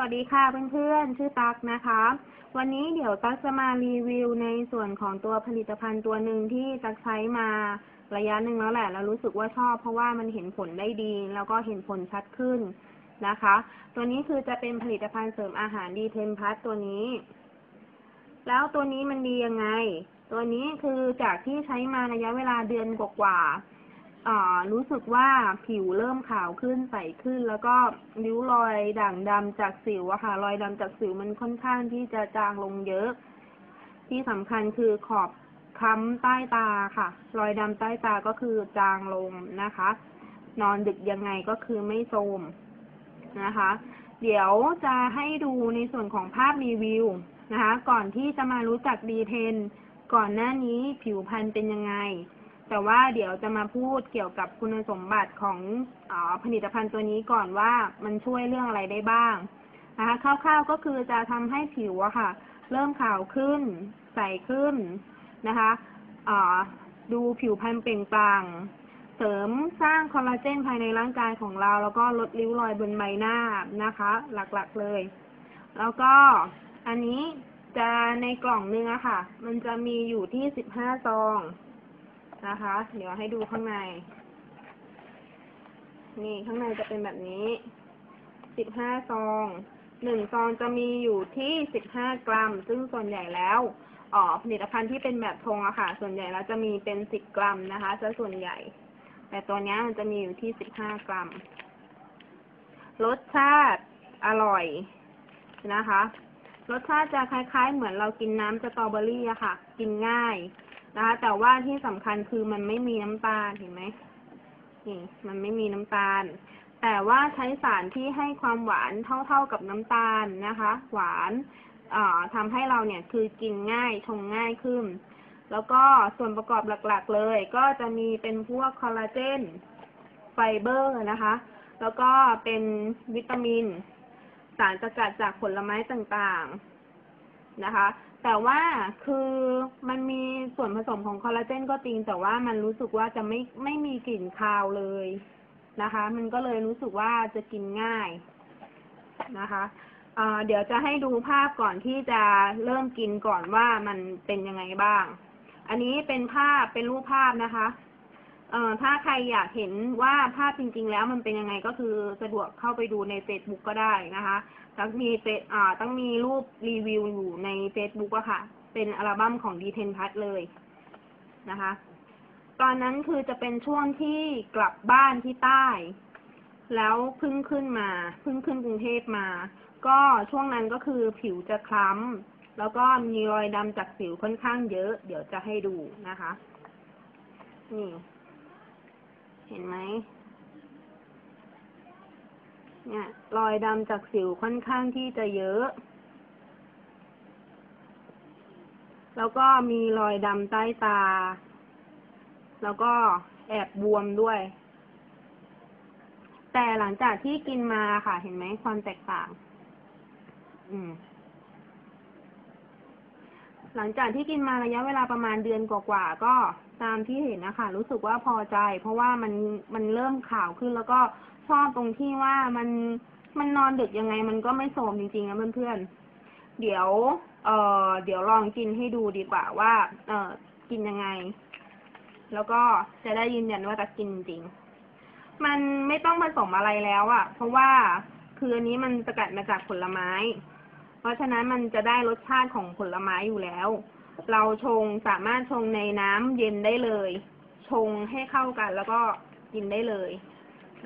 สวัสดีค่ะเพื่อนๆ ชื่อตั๊กนะคะ วันนี้เดี๋ยวตั๊กจะมารีวิวในส่วนของตัวผลิตภัณฑ์ตัวหนึ่งที่ตั๊กใช้มาระยะหนึ่งแล้วแหละ แล้วรู้สึกว่าชอบเพราะว่ามันเห็นผลได้ดี แล้วก็เห็นผลชัดขึ้นนะคะ ตัวนี้คือจะเป็นผลิตภัณฑ์เสริมอาหารดีเทมพัทตัวนี้ แล้วตัวนี้มันดียังไง ตัวนี้คือจากที่ใช้มาระยะเวลาเดือนกว่าๆ รู้สึกว่าผิวเริ่มขาวขึ้นใสขึ้น แล้วก็ริ้วรอยด่างดำจากสิวอะค่ะรอยดำจากสิวมันค่อนข้างที่จะจางลงเยอะ ที่สำคัญคือขอบค้ำใต้ตาค่ะ รอยดำใต้ตาก็คือจางลงนะคะ นอนดึกยังไงก็คือไม่โทมนะคะ เดี๋ยวจะให้ดูในส่วนของภาพรีวิวนะคะ ก่อนที่จะมารู้จักดีเทน ก่อนหน้านี้ผิวพรรณเป็นยังไง แต่ว่าเดี๋ยวจะมาพูดเกี่ยวกับคุณสมบัติของอผลิตภัณฑ์ตัวนี้ก่อนว่ามันช่วยเรื่องอะไรได้บ้างนะคะคร่าวๆก็คือจะทำให้ผิวอะค่ะ เริ่มขาวขึ้น ใสขึ้นนะคะดูผิวพรรณเปล่งปลั่งเสริมสร้างคอลลาเจนภายในร่างกายของเรา แล้วก็ลดริ้วรอยบนใบหน้านะคะ หลักๆเลย แล้วก็อันนี้จะในกล่องนึงอะค่ะ มันจะมีอยู่ที่สิบห้าซอง นะคะ เดี๋ยวให้ดูข้างใน นี่ข้างในจะเป็นแบบนี้15ซอง1ซองจะมีอยู่ที่15กรัม ซึ่งส่วนใหญ่แล้วอ๋อผลิตภัณฑ์ที่เป็นแบบธงอะค่ะ ส่วนใหญ่แล้วจะมีเป็น10กรัมนะคะจะส่วนใหญ่ แต่ตัวนี้มันจะมีอยู่ที่15กรัม รสชาติอร่อยนะคะ รสชาติจะคล้าย ๆ เหมือนเรากินน้ำสตรอเบอรี่อะค่ะ กินง่าย นะคะแต่ว่าที่สำคัญคือมันไม่มีน้ำตาลเห็นไหมนี่มันไม่มีน้ำตาล แต่ว่าใช้สารที่ให้ความหวานเท่าๆกับน้ำตาลนะคะ หวานทำให้เราเนี่ยคือกินง่ายชงง่ายขึ้น แล้วก็ส่วนประกอบหลักๆเลย ก็จะมีเป็นพวกคอลลาเจนไฟเบอร์นะคะ แล้วก็เป็นวิตามิน สารสกัดจากผลไม้ต่างๆนะคะ แต่ว่าคือมันมีส่วนผสมของคอลลาเจนก็จริง แต่ว่ามันรู้สึกว่าจะไม่ไม่มีกลิ่นคาวเลยนะคะ มันก็เลยรู้สึกว่าจะกินง่ายนะคะเดี๋ยวจะให้ดูภาพก่อนที่จะเริ่มกินก่อนว่ามันเป็นยังไงบ้าง อันนี้เป็นภาพเป็นรูปภาพนะคะ ถ้าใครอยากเห็นว่าภาพจริง ๆ แล้วมันเป็นยังไงก็คือสะดวกเข้าไปดูใน Facebook ก็ได้นะคะต้องมีเฟอ่าตั้งมีรูปรีวิวอยู่ใน Facebook อะค่ะ เป็นอัลบั้มของดีเทนพัทเลยนะคะ ตอนนั้นคือจะเป็นช่วงที่กลับบ้านที่ใต้ แล้วพึ่งขึ้นมาพึ่งขึ้นกรุงเทพมา ก็ช่วงนั้นก็คือผิวจะคล้ำแล้วก็มีรอยดำจากสิวค่อนข้างเยอะ เดี๋ยวจะให้ดูนะคะ นี่ เห็นไหมเนี่ย รอยดำจากสิวค่อนข้างที่จะเยอะ แล้วก็มีรอยดำใต้ตา แล้วก็แอบบวมด้วย แต่หลังจากที่กินมาค่ะ เห็นไหมความแตกต่าง อืม หลังจากที่กินมาระยะเวลาประมาณเดือนกว่าๆก็ ตามที่เห็นนะคะรู้สึกว่าพอใจ เพราะว่ามันมันเริ่มขาวขึ้นแล้วก็ชอบตรงที่ว่ามันมันนอนดึกยังไงมันก็ไม่โสมจริงๆนะเพื่อนๆ เดี๋ยว เอ่อ เดี๋ยวลองกินให้ดูดีกว่าว่า เอ่อ กินยังไง แล้วก็จะได้ยืนยันว่าจะกินจริง มันไม่ต้องผสมอะไรแล้วอะเพราะว่าคืออันนี้มันสกัดมาจากผลไม้ เพราะฉะนั้นมันจะได้รสชาติของผลไม้อยู่แล้ว เราชงสามารถชงในน้ำเย็นได้เลย ชงให้เข้ากัน แล้วก็กินได้เลย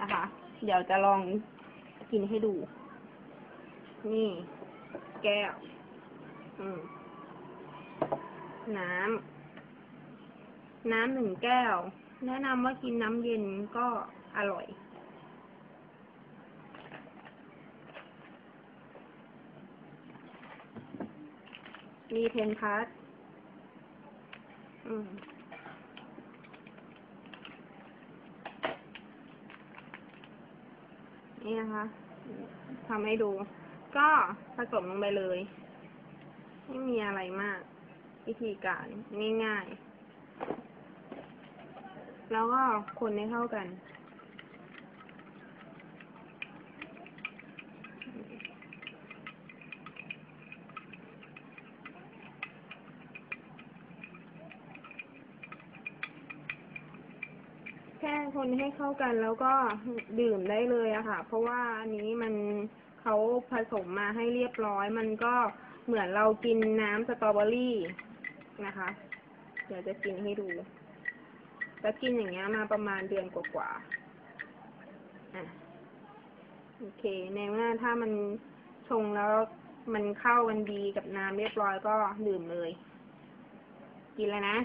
นะคะ เดี๋ยวจะลองกินให้ดู นี่ แก้วน้ำ น้ำหนึ่งแก้ว แนะนำว่ากินน้ำเย็นก็อร่อยมีเทนพัส นี่นะคะทำให้ดู ก็ผสมลงไปเลย ไม่มีอะไรมาก วิธีการง่ายๆ แล้วก็คนให้เข้ากัน แค่คนให้เข้ากันแล้วก็ดื่มได้เลยอะค่ะ เพราะว่าอันนี้มันเขาผสมมาให้เรียบร้อย มันก็เหมือนเรากินน้ำสตรอเบอรี่นะคะ เดี๋ยวจะกินให้ดูจะกินอย่างเงี้ยมาประมาณเดือนกว่าๆอะโอเค ในเมื่อถ้ามันชงแล้วมันเข้ากันดีกับน้ำเรียบร้อยก็ดื่มเลย กินแล้วนะ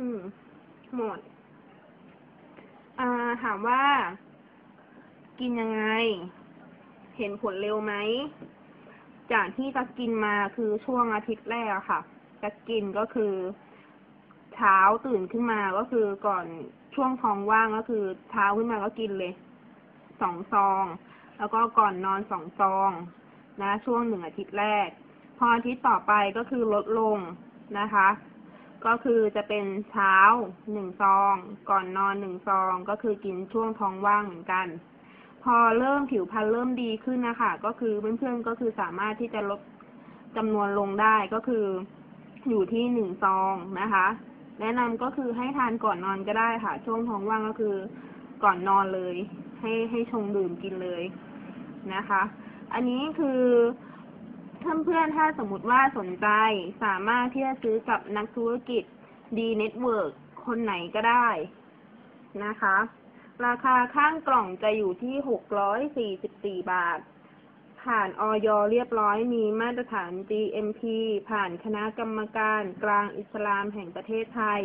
อืม หมด อ่า ถามว่า กินยังไง เห็นผลเร็วไหม จากที่จะกินมาคือช่วงอาทิตย์แรกค่ะ จะกินก็คือ เช้าตื่นขึ้นมาก็คือก่อนช่วงท้องว่างก็คือเช้าขึ้นมาก็กินเลย สองซอง แล้วก็ก่อนนอนสองซองนะ ช่วงหนึ่งอาทิตย์แรก พออาทิตย์ต่อไปก็คือลดลงนะคะ ก็คือจะเป็นเช้าหนึ่งซอง ก่อนนอนหนึ่งซอง ก็คือกินช่วงท้องว่างเหมือนกัน พอเริ่มผิวพรรณเริ่มดีขึ้นนะคะก็คือเพื่อนๆก็คือสามารถที่จะลดจำนวนลงได้ก็คืออยู่ที่หนึ่งซองนะคะ แนะนำก็คือให้ทานก่อนนอนก็ได้ค่ะ ช่วงท้องว่างก็คือก่อนนอนเลย ให้ให้ชงดื่มกินเลยนะคะ อันนี้คือ เพื่อนๆ ถ้าสมมติว่าสนใจสามารถที่จะซื้อกับนักธุรกิจดีเน็ตเวิร์กคนไหนก็ได้นะคะ ราคาข้างกล่องจะอยู่ที่หกร้อยสี่สิบสี่บาท ผ่านออยเรียบร้อยมีมาตรฐาน GMP ผ่านคณะกรรมการกลางอิสลามแห่งประเทศไทย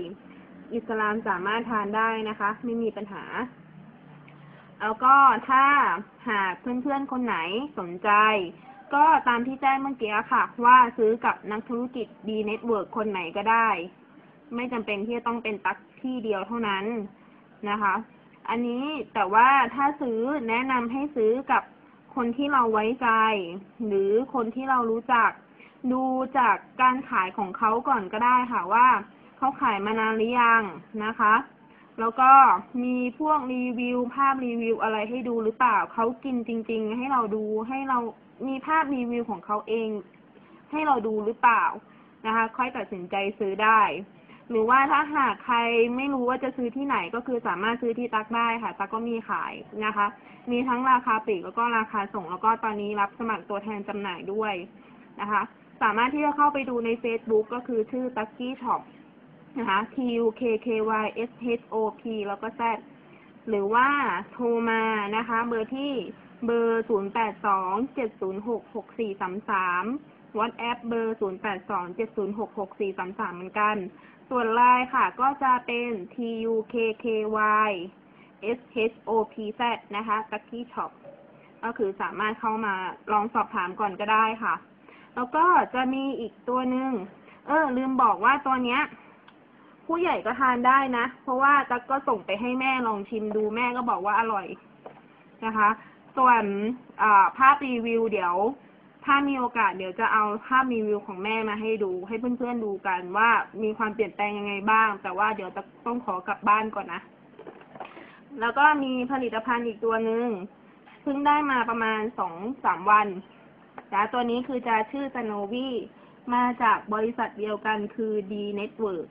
อิสลามสามารถทานได้นะคะ ไม่มีปัญหาแล้วก็ถ้าหากเพื่อนๆ คนไหนสนใจ ก็ตามที่แจ้งเมื่อกี้ค่ะ ว่าซื้อกับนักธุรกิจดีเน็ตเวิร์กคนไหนก็ได้ ไม่จำเป็นที่จะต้องเป็นตักที่เดียวเท่านั้นนะคะ อันนี้แต่ว่าถ้าซื้อแนะนำให้ซื้อกับคนที่เราไว้ใจ หรือคนที่เรารู้จัก ดูจากการขายของเขาก่อนก็ได้ค่ะว่าเขาขายมานานหรือยังนะคะ แล้วก็มีพวกรีวิวภาพรีวิวอะไรให้ดูหรือเปล่า เขากินจริง ๆ ให้เราดูให้เรา มีภาพรีวิวของเขาเอง ให้เราดูหรือเปล่านะคะ ค่อยตัดสินใจซื้อได้ หรือว่าถ้าหากใครไม่รู้ว่าจะซื้อที่ไหนก็คือสามารถซื้อที่ตักได้ค่ะ ตักก็มีขายนะคะ มีทั้งราคาปลีกแล้วก็ราคาส่ง แล้วก็ตอนนี้รับสมัครตัวแทนจำหน่ายด้วยนะคะ สามารถที่จะเข้าไปดูใน Facebook ก็คือชื่อ t u c k y Shop นะคะ T U K K Y S H O P แล้วก็ Z หรือว่าโทรมานะคะ เบอร์ที่ เบอร์ 0 8 2 7 0 6 6 4 3 3 WhatsApp เบอร์ 0 8 2 7 0 6 6 4 3 3 เหมือนกัน ส่วนไลน์ค่ะ ก็จะเป็น T U K K Y S H O P Z นะคะ t u c k y Shop ก็คือสามารถเข้ามาลองสอบถามก่อนก็ได้ค่ะ แล้วก็จะมีอีกตัวหนึ่งเออ ลืมบอกว่าตัวเนี้ย ผู้ใหญ่ก็ทานได้นะ เพราะว่าตั๊กก็ส่งไปให้แม่ลองชิมดูแม่ก็บอกว่าอร่อยนะคะ ส่วนภาพรีวิวเดี๋ยว ถ้ามีโอกาสเดี๋ยวจะเอาภาพรีวิวของแม่มาให้ดู ให้เพื่อนๆดูกันว่ามีความเปลี่ยนแปลงยังไงบ้าง แต่ว่าเดี๋ยวจะต้องขอกลับบ้านก่อนนะ แล้วก็มีผลิตภัณฑ์อีกตัวหนึ่งเพิ่งได้มาประมาณสองสามวันนะตัวนี้คือจะชื่อ s n o v i มาจากบริษัทเดียวกันคือ D Network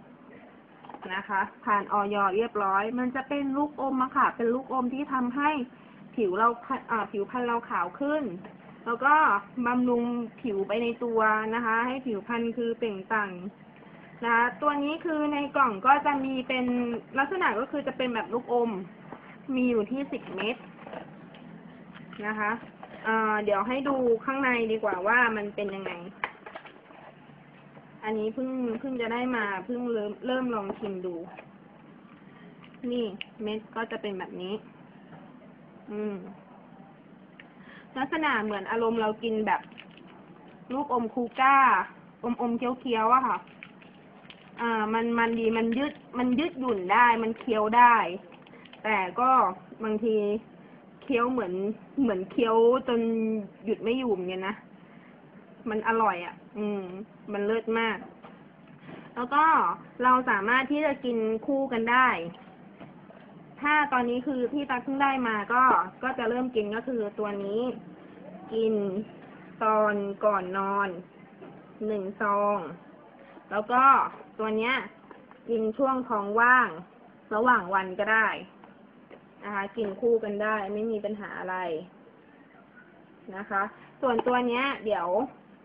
นะคะ ผ่านออยเรียบร้อย มันจะเป็นลูกอมอะค่ะ เป็นลูกอมที่ทำให้ ผิวเราอ่าผิวพรรณเราขาวขึ้น แล้วก็บำรุงผิวไปในตัวนะคะ ให้ผิวพรรณคือเปล่งปลั่งนะคะตัวนี้คือในกล่องก็จะมีเป็นลักษณะก็คือจะเป็นแบบลูกอม มีอยู่ที่สิบเม็ดนะคะเดี๋ยวให้ดูข้างในดีกว่าว่ามันเป็นยังไง อันนี้เพิ่งเพิ่งจะได้มาเพิ่งเริ่มเริ่มลองชิมดู นี่เม็ดก็จะเป็นแบบนี้ อืม ลักษณะเหมือนอารมณ์เรากินแบบลูกอมคูก้า อมอมเคี้ยวๆอะค่ะ อ่า มันมันดีมันยืดมันยืดหยุ่นได้ มันเคี้ยวได้ แต่ก็บางทีเคี้ยวเหมือนเหมือนเคี้ยวจนหยุดไม่อยู่เหมือนกันนะมันอร่อยอะ่ะ อืม มันเลิศมาก แล้วก็เราสามารถที่จะกินคู่กันได้ ถ้าตอนนี้คือที่ตักเพิ่งได้มาก็ก็จะเริ่มกินก็คือตัวนี้ กินตอนก่อนนอนหนึ่งซอง แล้วก็ตัวเนี้ย กินช่วงท้องว่าง ระหว่างวันก็ได้นะคะกินคู่กันได้ไม่มีปัญหาอะไรนะคะ ส่วนตัวเนี้ย เดี๋ยว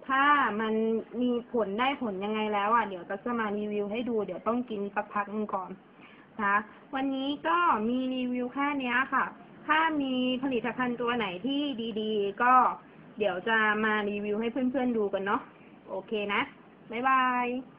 ถ้ามันมีผลได้ผลยังไงแล้วอะเดี๋ยวก็จะมารีวิวให้ดู เดี๋ยวต้องกินสักพักหนึงก่อน นะคะ วันนี้ก็มีรีวิวแค่นี้ค่ะ ถ้ามีผลิตภัณฑ์ตัวไหนที่ดีๆ ก็เดี๋ยวจะมารีวิวให้เพื่อนๆดูกันเนาะ โอเคนะ บ๊ายบาย